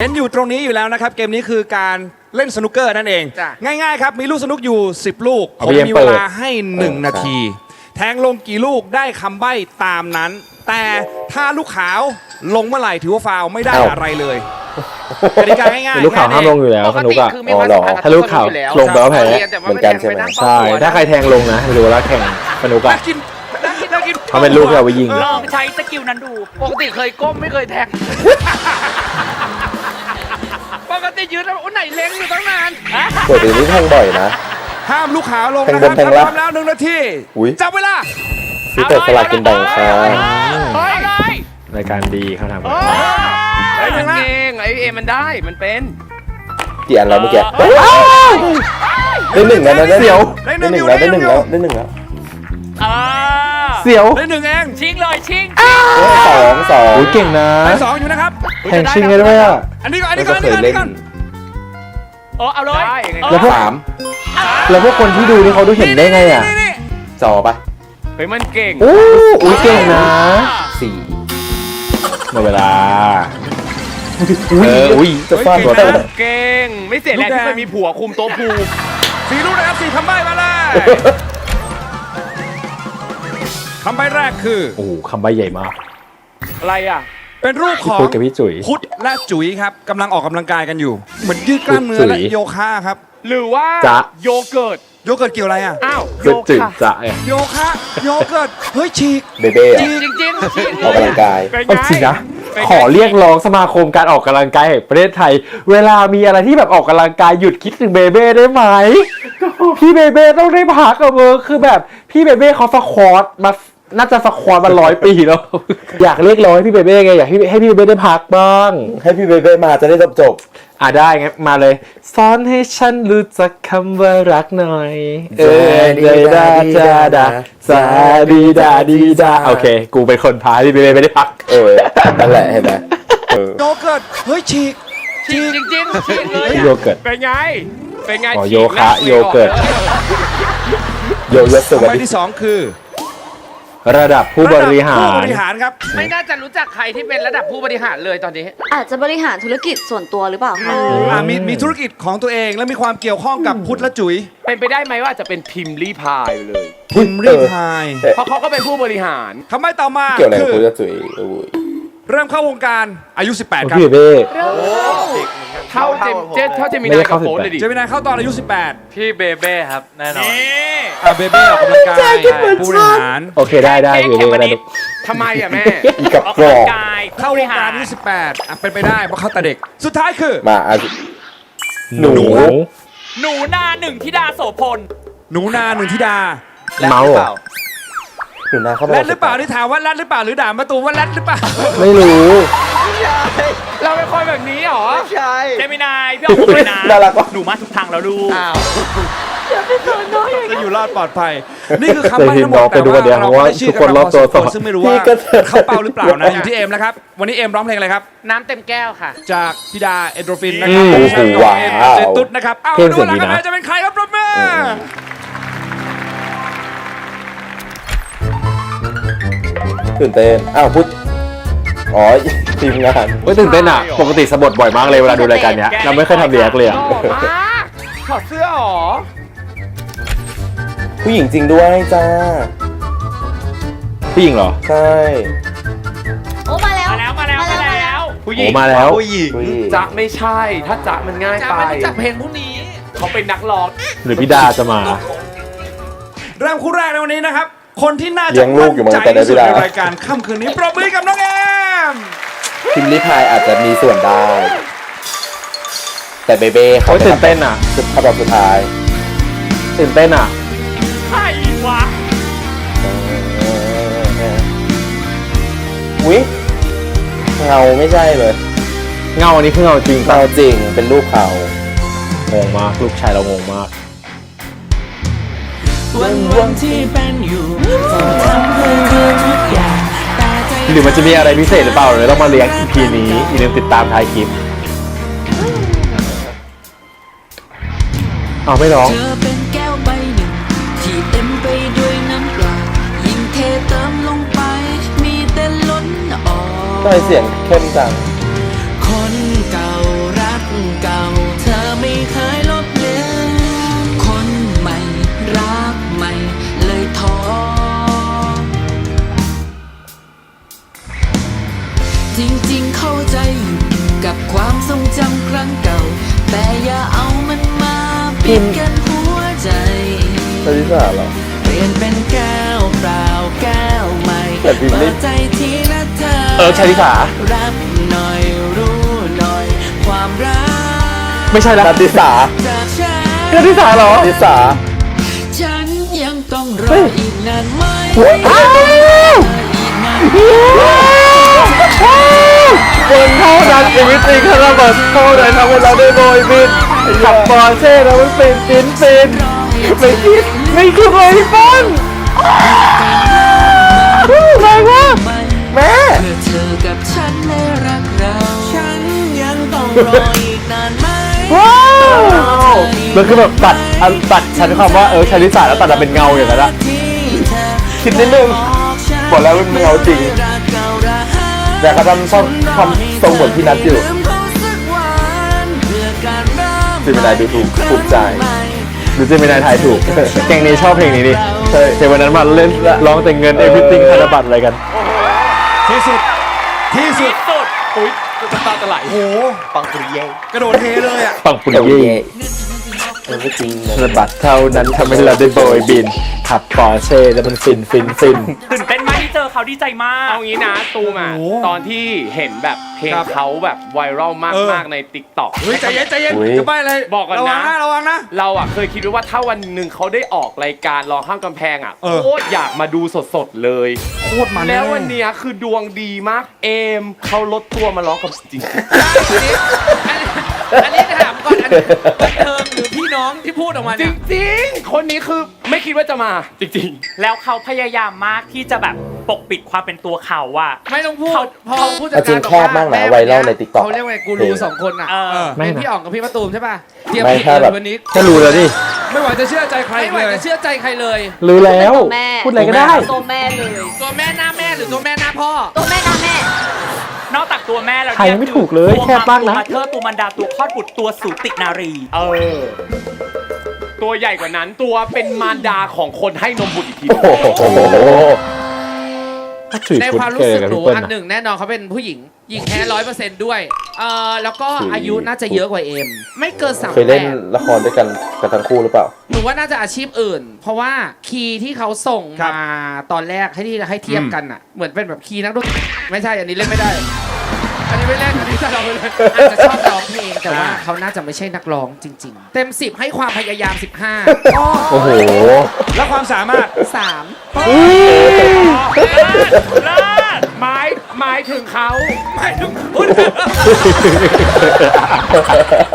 เห็นอยู่ตรงนี้อยู่แล้วนะครับ เกมนี้คือการเล่นสนุกเกอร์นั่นเอง จ้ะ ง่ายๆครับ มีลูกสนุกอยู่ 10 ลูกเอาผมไปเรียนมีเปิเวดลาให้1นาที แทงลงกี่ลูกได้คำใบ้ตามนั้น แต่ถ้าลูกขาวลงเมื่อไหร่ถือว่าฟาวล์ไม่ได้อ้าวอะไรเลย กติกาง่ายๆ ลูกข่าวห้ามลงอยู่แล้วปกสนุกติอะคือมีความสัมพันธ์กับถ้าลูกข่าวทุคนอยู่แลงแปลว่าแพ้แต่ว่าเหมือนกันใช่ไหมปนั่งใช่เฝ้าตัวถ้าใครแทงลงนะหรือว่าแข่งสนุกน่าอะกินน่ากินน่ากินเขาเป็นลูกที่เอาไปยิงเออลองใช้สกิลนั้นดู ปกติเคยก้มไม่เคยแทง ปกติยืนแล้วโอ้ไหนเล็งอยู่ตั้งนานปกตินี่แทงบ่อยนะ ห้ามลูกขาวลงแทงนะบคนรับแทงถ้าล่างพร้อมแล้วหนึ่งนาทีอุ๊ย จับเวลาซื้อแต่สลากกินแบ่งค่ะเฮ้ยรายการดีเขาทำเออไอ้ยมันเก่งไอ้เอมันได้มันเป็นกี่อันแล้วเมื่อกี้ได้หนึ่งแล้วนะได้หนึ่งได้หนึ่งแล้วได้หนึ่งแล้วได้หนึ่งแล้วอ่าเสียวได้หนึ่งเองชิงเลยชิงสองสองโอ้ยเก่งนะได้สองอยู่นะครับแทงชิงได้ด้วยอะอันนี้ก่อนอันแล้นี้วก่ก็อนอันเคนี้ยก่อนอันเล่นี้นก่อน เออเอาเลยได้ยังไง แล้วพวกสามแล้วพวกคนที่ดูนี่เขาดูเห็นได้ไงอะนี่นี่จอปะเฮ้ยมันเก่ง โอ้อุ้ยเก่งนะสี่หมดเวลาเอออุ้ยจะฟาดหัวเก่แต่งนะเก่ง ไม่เสียแรงที่เคยมีผัวคุมโต๊ะพูลสี่ลูกนะครับสี่คำใบ้มาเลยคำใบ้แรกคือ โอ้โหคำใบ้ใหญ่มาก อะไรอะ เป็นรูปขพี่องพุทธกับพี่จุ๋ยพุทธและจุ๋ยครับกำลังออกกำลังกายกันอยู่ เหมือนยืดกล้ามเนื้อจุ๋ยและโยคะครับ หรือว่าจ๊ะ โยเกิร์ต โยเกิร์ตเกี่ยวอะไรอะ อ้าว โยคือจืดคะจะไงโยคะโยเกิร์ตเฮ้ยฉีกเบเบ้อะจริงจริงจริงจริงออกกำลังกาย เป็นไงเอาจริงนะเป็นไงขอเรียกร้องสมาคมการออกกำลังกายแห่งประเทศไทย เวลามีอะไรที่แบบออกกำลังกายหยุดคิดถึงเบเบ้ได้ไหมพี่เบเบ้ต้องได้พักอะเบอร์คือแบบพี่เบเบ้เขาสควอตมา น่าจะสควอตมาร้อยปีแล้ว อยากเรียกร้องให้พี่เบเบ้ไงอยากให้ให้พี่เบเบ้ได้พักบ้าง ให้พี่เบเบ้มาจะได้จบจบอะได้งั้นมาเลยสอนให้ฉันรู้จักคำว่ารักหน่อย เออเดดาจาดาซาดีดาดีดาโอเค กูเป็นคนพาพี่เบเบ้ไม่ได้พัก เออนั่นแหละเห็นไหมเออโยเกิร์ตเฮ้ยฉีกจริงจริงจริงจริงเลยโยเกิร์ตเป็นไงเป็นไงอ๋อฉีโยคะแรโยเกิร์ตโยโย่สคำวัสใบ้ดีที่สองคือ ระดับผู้บริหาผู้บรริหารครับ ไม่น่าจะรู้จักใครที่เป็นระดับผู้บริหารเลยตอนนี้ อาจจะบริหารธุรกิจส่วนตัวหรือเปล่าคะอ่ามีมีธุรกิจของตัวเองและมีความเกี่ยวข้องกับพุทธและจุ๋ยเป็นไปได้ไหมว่าจะเป็นพิมพ์รีพายเลย พิมพ์รีพาย เพราะเขาก็เป็นผู้บริหารคำใบ้ต่อมาเกี่ยวอะไรคืกับอคุณจะจุ๋ยโอ้ย เริ่มเข้าวงการอายุ 18 ครับพี่เบเบ้เท่าเจมเจเท่าเจมิไม่นาได้ยกัเข้าบโฟน18เลยดิเจมินายเข้าตอนอายุ 18พี่เบเบ้ครับแน่นอน นี่อ่าเบเบ้ออกกำลังกายผู้บริหารโอเคได้ได้พี่เบเบ้ก็ได้ลูกทำไมอะแม่ อีกับออกกรกำลัองกกายเข้าวงการอายุ 18อะเป็นไปได้เพราะเขาแต่เด็ก สุดท้ายคือ มาอาหนูหนูนาหนึ่งธิดาโสพล หนูนาหนึ่งธิดา เมาส์เหรอ หนูนาเข้ามาแรดหรือเปล่านี่ถามว่าแรดหรือเปล่าหรือด่ามาตูมว่าแรดหรือเปล่าไม่รู้เราเป็นคนแบบนี้เหรอเจมินายพี่ออกผมเลยนะน่ารักวะหนูมาทุกทางแล้วดูอ้าวจะอยู่รอดปลอดภัย นี่คือคำแต่ใบ้เห็นทั้งหมน้อดงไปดูกันเดี๋ยวเพราะว่าได้ชื่อทุกคนรอบตัวกัมาพสมควรซึ่งไม่รู้ว่าพี่ก็เถอะเข้าเป้าหรือเปล่านะ อยู่ที่เอ็มแล้วครับ วันนี้เอ็มร้องเพลงอะไรครับ น้ำเต็มแก้วค่ะ จากพิดาเอนโดรฟินนะครับอืมผู้ชายโอ้โหเอ็มว้าวเจตุ๊ดนะครับ เอาเพลงดูเสียงหลัดีงกันนะไปจะเป็นใครครับปรบมือ ตื่นเต้น อ้าวพุทธอ๋อ ทีมงาน เฮ้ยตื่นเต้นอะ ปกติสะบัดบ่อยมากเลยเวลาดูรายการเนี้ยเราไม่เคยทำเรียกเลยอะหล่อมากถอดเสื้อเหรอ ผู้หญิงจริงด้วยจ้า ผู้หญิงเหรอ ใช่ โอ้มาแล้ว มาแล้วมาแล้วมาแล้ว ผู้หญิโอ้งมาแล้วผู้หญิง จะไม่ใช่ ถ้าจะมันง่ายจะไปไม่รู้จักเพลงพวกนี้ เขาเป็นนักร้อง หรือพี่ดาจะมา เริ่มคู่แรกในวันนี้นะครับ คนที่น่าเลี้จะยงลูกอยู่เหมือนใจกันนะที่สุดพี่ดาในรายการค่ำคืนนี้ปรบมือให้กับน้องเอ็มพิมพ์ลิพายอาจจะมีส่วนได้ แต่เบเบ้เขาโอ้ยตื่นเต้นอะ สุดท้ายสุดท้ายตื่นเต้นอะใครวะอุ้ยเงาไม่ใช่เลยเงาอันนี้คือเงาจริงป่ะเงาจริงเป็นรูปเขางงมากลูกชายเรางงมาก วันวันที่เป็นอยู่ต้องทำเพื่อเธอทุกอย่างแต่ใจหรือมันจะมีอะไรพิเศษหรือเปล่าเลยต้องมาเลี้ยง EP นี้อย่าลืมติดตามท้ายคลิปเอาไม่ร้อง เธอเป็นแก้วใบหนึ่ง ที่เต็มไปด้วยน้ำเปล่ายิ่งเทเติมลงไป มีแต่ล้นออก ทำไมเสียงเข้มจัง ทรงจำครั้งเก่า แต่อย่าเอามันมาปิดกันหัวใจชาลิสาเหรอ เปลี่ยนเป็นแก้วเปล่าแก้วใหม่แต่พิมพ์นี่เปิดใจทีละเธอ เออชาลิสารับหน่อยรู้หน่อย ความรักไม่ใช่ละชาลิสาจากฉันชาลิสาเหรอชาลิสา ฉันยังต้องรออีกนานไหมอ้าว อีกนาน คนเท่านั้นชีวิตจริงขนาดแบบเท่านั้นทำให้เราได้โบยบินขับปอร์เช่แล้วมันเป็นฟินฟินไม่คิดไม่คิดเลยพี่ป้อนแรงมากแม่เพื่อเธอกับฉันและรักเราฉันยังต้องรออีกนานไหมว้าวมันคือแบบตัดอันตัดชั้นความว่าเออชาลิสาแล้วตัดมาเป็นเงาอย่างนั้นอะคิดนิดนึงบอกแล้วมันเงาจริง แต่เขาทำช่องทำทรงเหมือนพี่นัทอยู่สิไม่ได้ดูถูกภูมิใจหรือจะไม่นายทายถูก แกงนี้ชอบเพลงนี้ดิใช่แต่วันนั้นมาเล่นร้องแต่เงินเอพิติ้งธนบัตรอะไรกัน ที่สุด ที่สุดสุดอุ้ยจะตาจะไหลโอ้โหปังปุริเย่กระโดดเทเลยอะปังปุริเย่เย่เออไม่จริงธนบัตรเท่านั้นทำให้เราได้โบยบินขับปอร์เช่แล้วมันฟินฟินฟินตื่นเต้นมากที่ เจอเขาดีใจมาก เอางี้นะตูมอะโอ้โหตอนที่เห็นแบบเพลงครับเขาแบบไวรัลมากเออ มากในติ๊กต็อก เฮ้ยใจเย็นใจเย็นจะไปอะไรบอกก่อนนะ ระวังนะระวังนะ เราอะเคยคิดไว้ว่าถ้าวันหนึ่งเขาได้ออกรายการรองข้ามกำแพงอะเออ โคตรอยากมาดูสดๆเลย โคตรมันแล้วเยวันเนี้ยคือดวงดีมาก เอมเขาลดตัวมาร้องกับจริง อันนี้ถามก่อนอันนี้บันเทิงหรือพี่น้องที่พูดออกมาจเนี่ยริงๆ คนนี้คือไม่คิดว่าจะมา จริง แล้วเขาพยายามมากที่จะแบบ ปกปิดความเป็นตัวเขาอะไม่ต้องพูดเขา พอผู้จัดเอาจริการงบอกแคบมากนะแม่ไวรัลใน TikTok เขาเรียกว่าไงกูรูสองคนอะเออ ไม่เป็นนะ พี่อ๋องกับพี่มะตูมใช่ป่ะเตรียมไม่ผิดถ้าเลแบยบวันนี้ แค่รู้แล้วดิ ไม่ไหวจะเชื่อใจใครไม่ไหวเลยจะเชื่อใจใครเลย รู้แล้วตัวแม่ พูดอะไรก็ได้ ตัวแม่เลย ตัวแม่หน้าแม่หรือตัวแม่หน้าพ่อ ตัวแม่นะแม่ นอกจากตัวแม่แล้วใครยังไม่ถูกเลยตัวแคบมากนะตัวมาเธอตัวมันดาตัวคลอดบุตรตัวสูตินารีๆเออ ตัวใหญ่กว่านั้นตัวเป็นมารดาของคนให้นมบุตรอีกทีโอ้โหถือ ในคุณความรู้เกสึย์กกับหนูพี่เปิ้ลอันนะหนึ่งแน่นอนเขาเป็นผู้หญิงหญิงแท้ร้อยเปอร์เซ็นต์ด้วยเอ่อแล้วก็อายุน่าจะเยอะกว่าเอ็มไม่เกินสามเคยแปเล่นดละครด้วยกันกับทั้งคู่หรือเปล่าหนูว่าน่าจะอาชีพอื่น เพราะว่าคีย์ที่เขาส่งครับมาตอนแรกให้ที่ให้เทียบกันอะเหมือนเป็นแบบคีย์นักดนตรีไม่ใช่อันนี้เล่นไม่ได้อันนี้ไม่เล่นอันนี้จะเราไปเลยอาจจะชอบร้องเพลง แต่ว่า เขาน่าจะไม่ใช่นักร้องจริง ๆ เต็ม 10 ให้ความพยายาม 15 โอ้โห แล้วความสามารถ3เลิศหมายหมายถึงเขาไม่ถึงพูด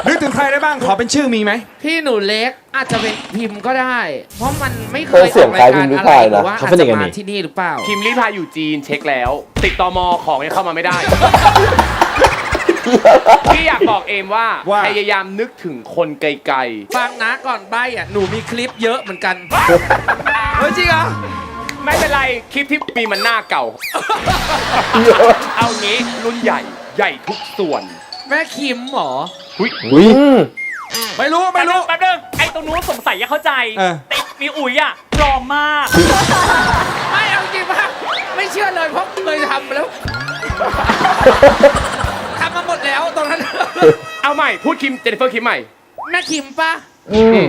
นึกถึงใครได้บ้างขอเป็นชื่อมีไหม พี่หนูเล็กอาจจะเป็นพิมพ์ก็ได้ เพราะมันไม่เคเอยอเสีอยองกรายการคล้ายพิมพ์ริอะไรพายหนะรือว่าเขาอาจสนิจะทกันมานี่ ที่นี่หรือเปล่า พิมพ์รีพายอยู่จีนเช็คแล้ว ติดต่อมอของยังเข้ามาไม่ได้ พี่อยากบอกเอมว่าว่า พยายามนึกถึงคนไกลฟังนะก่อนใบอะหนูมีคลิปเยอะเหมือนกันเฮ้ยจริงเหรอๆ ไม่เป็นไร คลิปที่มีมันหน้าเก่า เอางี้รุ่นใหญ่ใหญ่ทุกส่วนแม่คิมเหรออุ้ยไม่รู้แป๊ไม่บนึรู้งแป๊บนึงไอ้ตรงนู้นสงสัยยังเข้าใจเออ แต่มีอุ๋ยอะปลอมมาก ไม่เอาจริงป่ะไม่เชื่อเลยเพราะเคยทำมาแล้วทำมาหมด แล้วตรงนั้น เอาใหม่ พูดคิมเจนนิเฟอร์คิมใหม่ แม่คิมป่ะอืม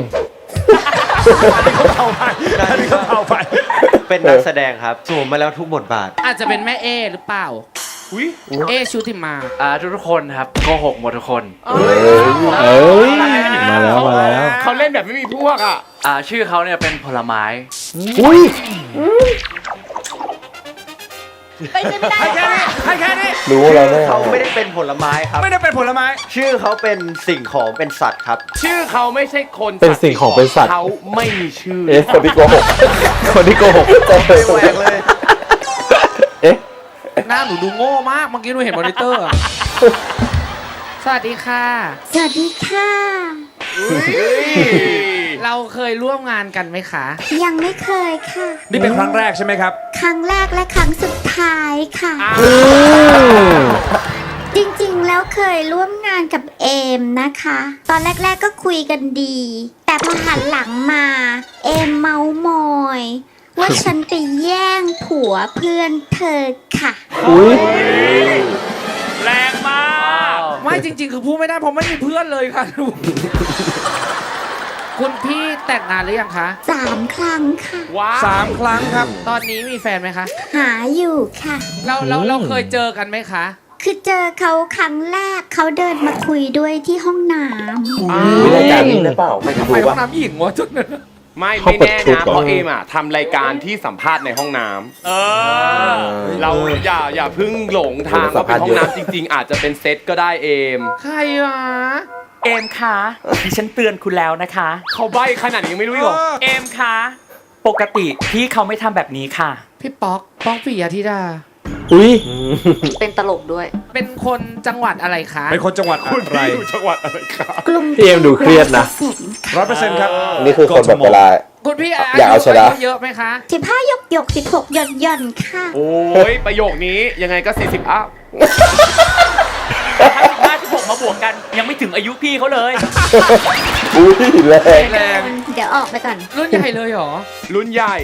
เผาไปอันนี้ก็เผาไปเป็นนักแสดงครับสวมมาแล้วทุกบทบาท อาจจะเป็นแม่เอหรือเปล่า อุ้ยเอชุติมา อ่าทุกๆคนครับโกหกหมดทุกคนเอ้ยมาแล้วมาแล้วเขาเล่นแบบไม่มีพวกอะ อ่าชื่อเขาเนี่ยเป็นผลไม้อุ้ย ไปไม่ได้ให้แค่นี้ให้แค่นี้ รู้แล้วแน่เขาไม่ได้เป็นผลไม้ครับ ไม่ได้เป็นผลไม้ ชื่อเขาเป็นสิ่งของเป็นสัตว์ครับ ชื่อเขาไม่ใช่คนเป็นสิ่งของเป็นสัตว์ เขาไม่มีชื่อ เอ๊ะคนที่โกหกคนที่โกหกไม่แหวกเลย เอ๊ะ หน้าหนูดูโง่มาก เมื่อกี้หนูเห็นมอนิเตอร์อะสวัสดีค่ะ สวัสดีค่ะ เราเคยร่วมงานกันไหมคะ ยังไม่เคยค่ะ นี่เป็นครั้งแรกใช่ไหมครับ ครั้งแรกและครั้งสุดท้ายค่ะ จริงๆ แล้วเคยร่วมงานกับเอมนะคะ ตอนแรก ๆ ก็คุยกันดี แต่พอหันหลังมา เอมเมาส์มอย ว่าฉันไปแย่งผัวเพื่อนเธอค่ะอุ้ยแรงมากไม่ไม่จริง ๆ คือพูดไม่ได้เพราะไม่มีเพื่อนเลยค่ะ คุณพี่แต่งงานหรือยังคะ สามครั้งค่ะ ว้าวสามครั้งครับ ตอนนี้มีแฟนไหมคะ หาอยู่ค่ะ เราเราเราเคยเจอกันไหมคะ คือเจอเขาครั้งแรกเขาเดินมาคุยด้วยที่ห้องน้มีรายการนี้หรือเปล่าไม่ทำรู้ไมห้อป่ะ งน้ำหญิงวะจุดนั้นไม่เขาไม่เปิดแน่คลิปนะก่อนเพราะเอมอะทำรายการที่สัมภาษณ์ในห้องน้ำเออ เราอย่าอย่าเพึ่งหลงทางว่าเป็นห้องน้ำจริง ๆ อาจจะเป็นเซตก็ได้เอม ใครวะ เอมคะดิฉันเตือนคุณแล้วนะคะ เขาใบ้ขนาดนี้ยังไม่รู้อีกเหรอเอมคะปกติพี่เขาไม่ทำแบบนี้ค่ะ พี่ป๊อก ป๊อกปิยธิดา อุ้ยเป็นตลกด้วย เป็นคนจังหวัดอะไรคะ เป็นคนจังหวัดอะไรอยู่จังหวัดอะไรครับำกลุ่มพี่เอ็มดูเครียดนะเสร็จร้อยเปอร์เซ็นต์ครับนี่คือคนแบบเวลา คุณพี่อยากเอาชนะ ยุเยอะไหมคะ สิบห้าหยกหยกสิบหกหย่อนหย่อนค่ะ โอ้ยประโยคนี้ยังไงก็ 40 อัพ ถ้าสิบห้าสิบหกมาบวกกัน ยังไม่ถึงอายุพี่เขาเลย อุ้ยแรงแรงเดี๋ยวออกไปก่อน รุ่นใหญ่เลยเหรอ รุ่นใหญ่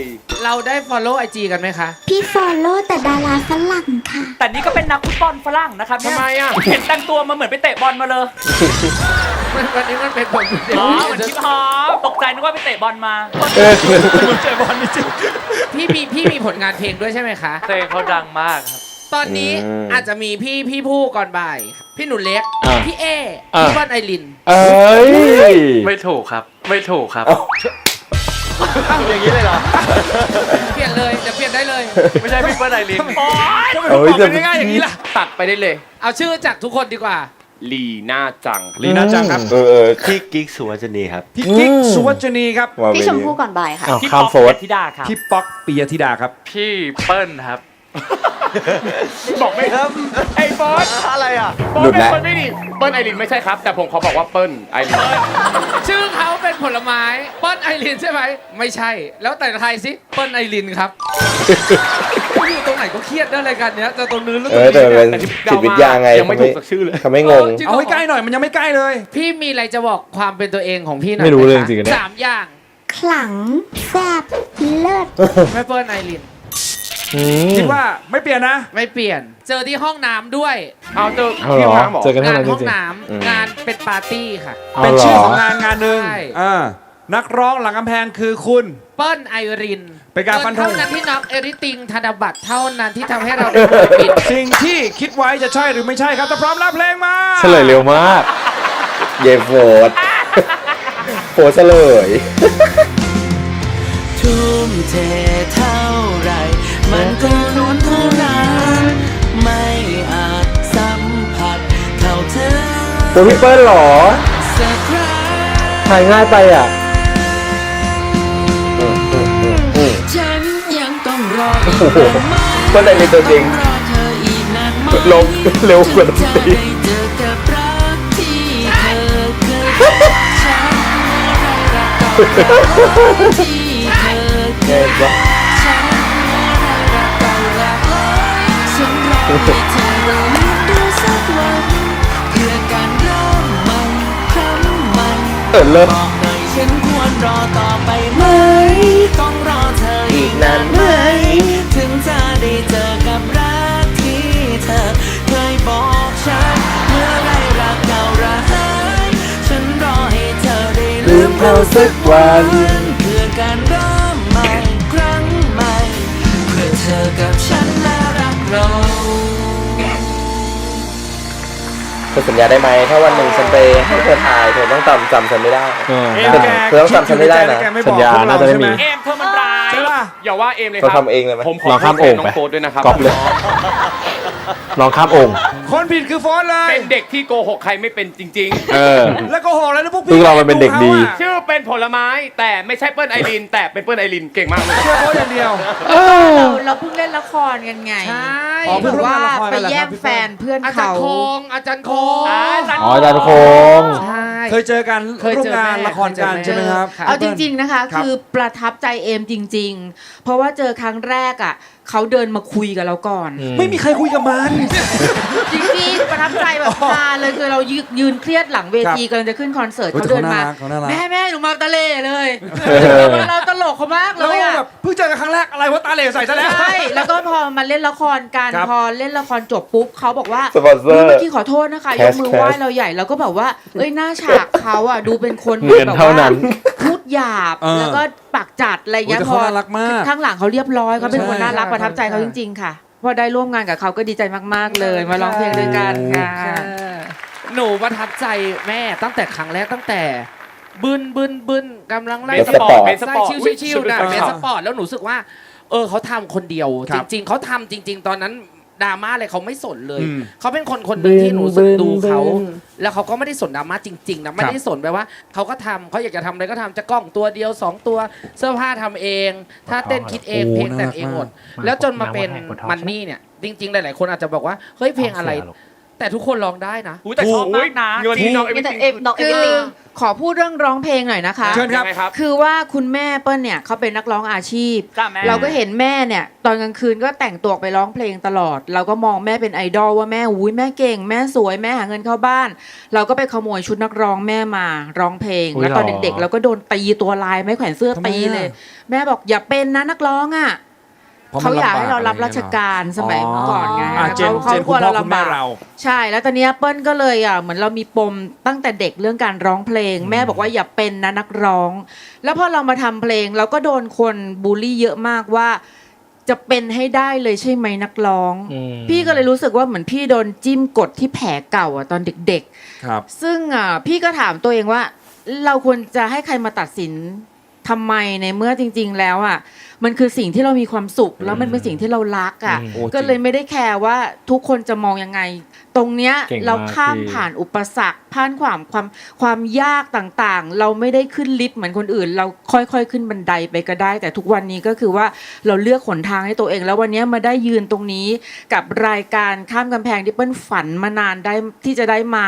เราได้ follow IG กันไหมคะ พี่ฟอลโล่แต่ดาราฝรั่งค่ะ แต่นี่ก็เป็นนักฟุตบอลฝรั่งนะครับเนี่ยทำไมอะ เห็นแต่งตัวมาเหมือนไปเตะบอลมาเลยมันวันนี้มันเป็นผมเดี๋ยวอ๋อเหมือนชิปฮอปตกใจนึกว่าไปเตะบอลมาเจอบอลจริงพี่มีพี่มีผลงานเพลงด้วยใช่ไหมคะ เพลงเขาดังมากครับ ตอนนี้อาจจะมีพี่พี่ผู้ก่อนบ่าย พี่หนุนเล็ก อะพี่เออะ พี่บอลไอรินเอ้ย ไม่ถูกครับ ไม่ถูกครับอย่างนี้เลยเหรอ เปลี่ยนเลยเดี๋ยวเปลี่ยนได้เลย ไม่ใช่พี่เปิ้ลไอรินๆทำไมเอ้คุณยตอบกันง่ายๆอย่างนี้ล่ะ ตัดไปได้เลยเอาชื่อจากทุกคนดีกว่า ลีน่าจัง ลีน่าจังครับ เออเออ พี่กิ๊กสุวรรณีครับพี่กิ๊กสุวัจนีครับว่าพี่ไม่ชมดีพู่ก่อนบ่ายค่ะ อ้าวพี่ข้ามป๊อกโฟร์ธิดาครับพี่ป๊อกปิยธิดาครับ พี่เปิ้ลครับ บอกไม่ครับไอ้บอสอะไรอะบอหลุสดเป็นแล้วคนไม่ดีเปิ้ลไอรินไม่ใช่ครับ แต่ผมขอบอกว่าเปิ้ลไอรินชื่อเขาเป็นผลไม้เปิ้ลไอรินใช่ไหมไม่ใช่ แล้วแต่ไทยสิเปิ้ลไอรินครับอยู่ตรงไหนก็เครียดนะรายการเนี้ยแต่ตรงนู้นแล้วตเอรงอแต่นี้มันเป็นจิตวิทยาไงยังไม่ถูกสักชื่อเลยเขาไม่งงจริงเอาให้ใกล้หน่อยมันยังไม่ใกล้เลย พี่มีอะไรจะบอกความเป็นตัวเองของพี่หน่อยไม่รู้เลยหคะจริงๆเนี่ยสามอย่างขลังแซ่บเลิศแม่เปิ้ลไอรินอืม คิดว่าไม่เปลี่ยนนะ ไม่เปลี่ยน เจอที่ห้องน้ำด้วย เอาเจอเอาเหที่รอห้างหมอเจอกันเท่างานนั้นจห้องริงน้อืมำงานเป็นปาร์ตี้ค่ะ ๆเอาเป็นเหรชื่ออของงานงานหนึ่งใช่ อ่านักร้องหลังกำแพงคือคุณ เปิ้ลไอรินเป็นการฟันธง เท่านั้นที่น็อกเอริติงธนบัตรเท่านั้นที่ทำให้เราได้ศิลปินสิ่งที่คิดไว้จะใช่หรือไม่ใช่ครับถ้าพร้อมรับเพลงมาเฉลยเร็วมาก เยโฟดโฟดเฉลย ทุ่มเทเท่าไร มันก็ล้วนเท่านั้นไม่อาจสัมผัสเท่าเธอตัวพี่เปิ้ลเหรอสักครั้งทายง่ายไปอะฉันยังต้องรอโอ้โหเปิ้ลไอรินตัวจริงรอเธออีกนานไหมลงเร็วกว่าดนจะตรีได้เจอกับรักที่เธอเคยบอกฉันอะ เธอรู้ดูสักวันเพื่อการเริ่มใหม่ครั้งใหม่เออเลิศบอกหน่อยฉันควรรอต่อไปไหม ต้องรอเธออีกนานไหม ถึงจะได้เจอกับรักที่เธอเคยบอกฉัน เมื่อไรรักเก่าระหายฉันรอให้เธอได้ลืมเขาสักวัน เราเธอสัญญาได้ไหมถ้าวันหนึ่งฉันไปให้เธอทายเธอต้องจำจำฉันไม่ได้ เออ เอ็มแกเธอต้องจำฉันไม่ได้นะ คิอยู่ใใจแกไม่บสัอกญญาพวกเรน่าจะไม่ใช่หมีเอมเธอมันร้ายใช่ป่ะ อย่าว่าเอมเลยคเรารับทำเองเลยไหมผมขอลองข้ามพูดแทนโอ่งน้องไปโฟสด้วยนะครับกอบเลย ลองข้ามองค์คนผิดคือโฟนเลยเป็นเด็กที่โกหกใครไม่เป็นจริง เออ แล้วก็หอกแล้วนะพวกพพี่วกเรามันเป็นเด็กดีขาอะๆชื่อเป็นผลไม้แต่ไม่ใช่เปิ้ลไอรินแต่เป็นเปิ้ลไอรินเก่งมากเลย เชื่อเขาอย่างเดียว เราเราเพิ่งเล่นละครกันไงใช่ อ๋อเพิ่งร่วมว่างานละครไปกันเหรอครับ แย่งพี่แฟเปิ้ลนเพื่อนอาจารเขา ย์โคงอาจารย์โคงอ่าอาจารย์อ๋ออาจารย์โคง ใช่เคยเจอกันเคยร่วเจมอแม่งานละครกันเคยเจอแม่ใช่ไหมครับ เอาจริง ๆนะคะ ครับ คือประทับใจเอมจริง ๆเพราะว่าเจอครั้งแรกอะเขาเดินมาคุยกับเราก่อน ไม่มีใครคุยกับมัน จริงๆประทับใจแบบฮาเลยคือเรายืนยืนเครียดหลังเวทีกำลังจะขึ้นคอนเสิร์ตโอ้ยเขาเดินมาแต่เขาน่ารักเขาน่ารักแม่แม่หนูมาตะเลเลยเออเราตลกเขามากเลแล้วยอะแบบเพิ่งเจอกันครั้งแรกอะไรวะตาเหล่ใส่ซะแล้วใช่แล้วก็พอมาเล่นละครกันครับพอเล่นละครจบปุ๊บเขาบอกว่าสปอนเซอร์เมื่อกี้ขอโทษนะคะย Cash กมือไหว้ Cash เราใหญ่เราก็แบบว่าเอ้ยหน้าฉากเขาอะดูเป็นคนเงินแบบเท่านั้ว่านพูดหยาบเออแล้วก็ ปากจัดอะไรเงี้ยโอ้ยแต่พอเขาน่ารักมากข้างหลังเขาเรียบร้อยเขาเป็นคนใช่น่ารักประทับใจเขาจริง ๆ ค่ะ พอได้ร่วมงานกับเขาก็ดีใจมากๆเลย มาร้องเพลงด้วยกันค่ะ หนูประทับใจแม่ตั้งแต่ครั้งแรกตั้งแต่ บึนบึนบึนกำลังไล่เบสสปอร์ต เบสสใช่ปอร์ตชิวอุ๊ยชิวๆนะชุดเบเป็นสข่าวสปอร์ตแล้วหนูรู้สึกว่า เออเขาทำคนเดียว ครัจบริง ๆเขาทำจริง ๆ ตอนนั้น ดราม่าอะไรเขาไม่สนเลย อืม เขาเป็นคนคนหนึ่งที่หนูรู้สึกบึ้นดูเขาบึ้นแล้วเขาก็ไม่ได้สนดราม่าจริงๆนะไม่ได้สนแบบว่า เขาก็ทำเขาอยากจะทำอะไรก็ทำจะกล้องตัวเดียวสองตัวเสื้อผ้าทำเอง ถ้าเต้นคิดเองโอ้เพลงแต่งน่ารักเองหมดมาก แล้วจนมาเป็นแมวแหกปวดท้องมันนี่เนี่ย จริง ๆ หลายๆคนอาจจะบอกว่าเฮ้ยเพลงอะไร แต่ทุกคนร้องได้นะ อุ้ยแต่ชอบมากนะเงินที่น้องเอมีวิ แต่ติเอฟดอกเอฟ ขอพูดเรื่องร้องเพลงหน่อยนะคะ เชิญครับ ยังไงครับ คือว่าคุณแม่เปิ้ลเนี่ยเขาเป็นนักร้องอาชีพ จ้าแม่ เราก็เห็นแม่เนี่ย ตอนกลางคืนก็แต่งตัวไปร้องเพลงตลอด เราก็มองแม่เป็นไอดอลว่าแม่อุ้ยแม่เก่ง แม่สวยแม่หาเงินเข้าบ้าน เราก็ไปขโมยชุดนักร้องแม่มาร้องเพลง อุ๊ยแล้วตอนหรอ เด็กๆเราก็โดนตีตัวลายไม่แขวนเสื้อทำไมตีอะเลย แม่บอกอย่าเป็นนะนักร้องอะ พระมันเขาอยากให้ลำบเรารับอะไอย่ราชการสมัยก่อนไงอ่าเจนเขาเจนกคุลัณวพ่อเราคุณแม่ลำบากเรา ใช่ แล้วตอนเนี้ยเปิ้ลก็เลยอะเหมือนเรามีปมตั้งแต่เด็กเรื่องการร้องเพลง แม่บอกว่าอย่าเป็นนะนักร้อง แล้วพอเรามาทำเพลงเราก็โดนคนบูลลี่เยอะมากว่า จะเป็นให้ได้เลยใช่ไหมนักร้องอืมพี่ก็เลยรู้สึกว่าเหมือนพี่โดนจิ้มกดที่แผลเก่าอะตอนเด็กครับๆซึ่งอะพี่ก็ถามตัวเองว่า เราควรจะให้ใครมาตัดสินทำไมในเมื่อจริง ๆ แล้วอะ มันคือสิ่งที่เรามีความสุข แล้วมันเป็นสิ่งที่เรารักอะอืมโอ้จริง ก็เลยไม่ได้แคร์ว่าทุกคนจะมองยังไง ตรงเนี้ยเก่งมากเราข้ามพี่ ผ่านอุปสรรคผ่านความความความยากต่างๆ เราไม่ได้ขึ้นลิฟต์เหมือนคนอื่น เราค่อยๆขึ้นบันไดไปก็ได้ แต่ทุกวันนี้ก็คือว่าเราเลือกหนทางให้ตัวเอง แล้ววันนี้มาได้ยืนตรงนี้กับรายการข้ามกำแพงที่เปิ้ลฝันมานานได้ที่จะได้มา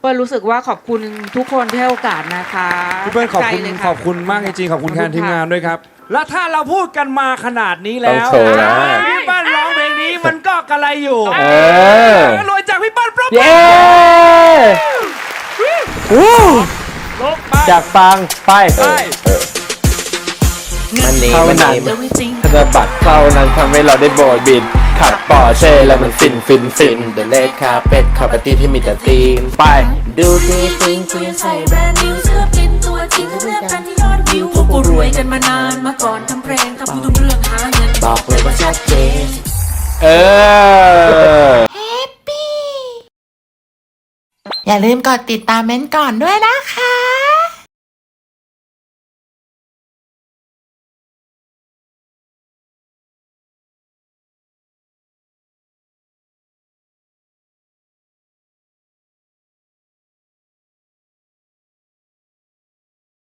เปิ้ลรู้สึกว่าขอบคุณทุกคนที่ให้โอกาสนะคะพี่เปิ้ลขอบคุณใจเลยะ ขอบคุณมากจริงๆขอบคุณขอบแทคุณนทีมค่ะงานด้วยครับ แล้วถ้าเราพูดกันมาขนาดนี้ต้แล้องวโชว์นะพี่เปิ้ลร้องเพลงนี้มันก็กระไรอยู่เออ รวยจากพี่เปิ้ลปรบมืเย้วู้ลกไปอยากฟังไปมันนี่เท่ามันนั้นนี่ธนบัตรเท่านั้นทำให้เราได้โบยบิน ขับปอร์เช่แล้วมันฟินฟินฟิน เดอะเลดคาเป็ดคาปาตี้ที่มีแต่ตีนไป ดูที่ติงกูยังใส่แบรนด์นิวเสื้อเป็นตัวจริงเลือกกันที่ยอดวิวพว กูรวยกันมานานมาก่อนทำเพลงถ้าพูดถึงเรื่องหาเงินบอกเลยว่าชัดเจนเออ อย่าลืมกดติดตามเม้นท์ก่อนด้วยนะคะ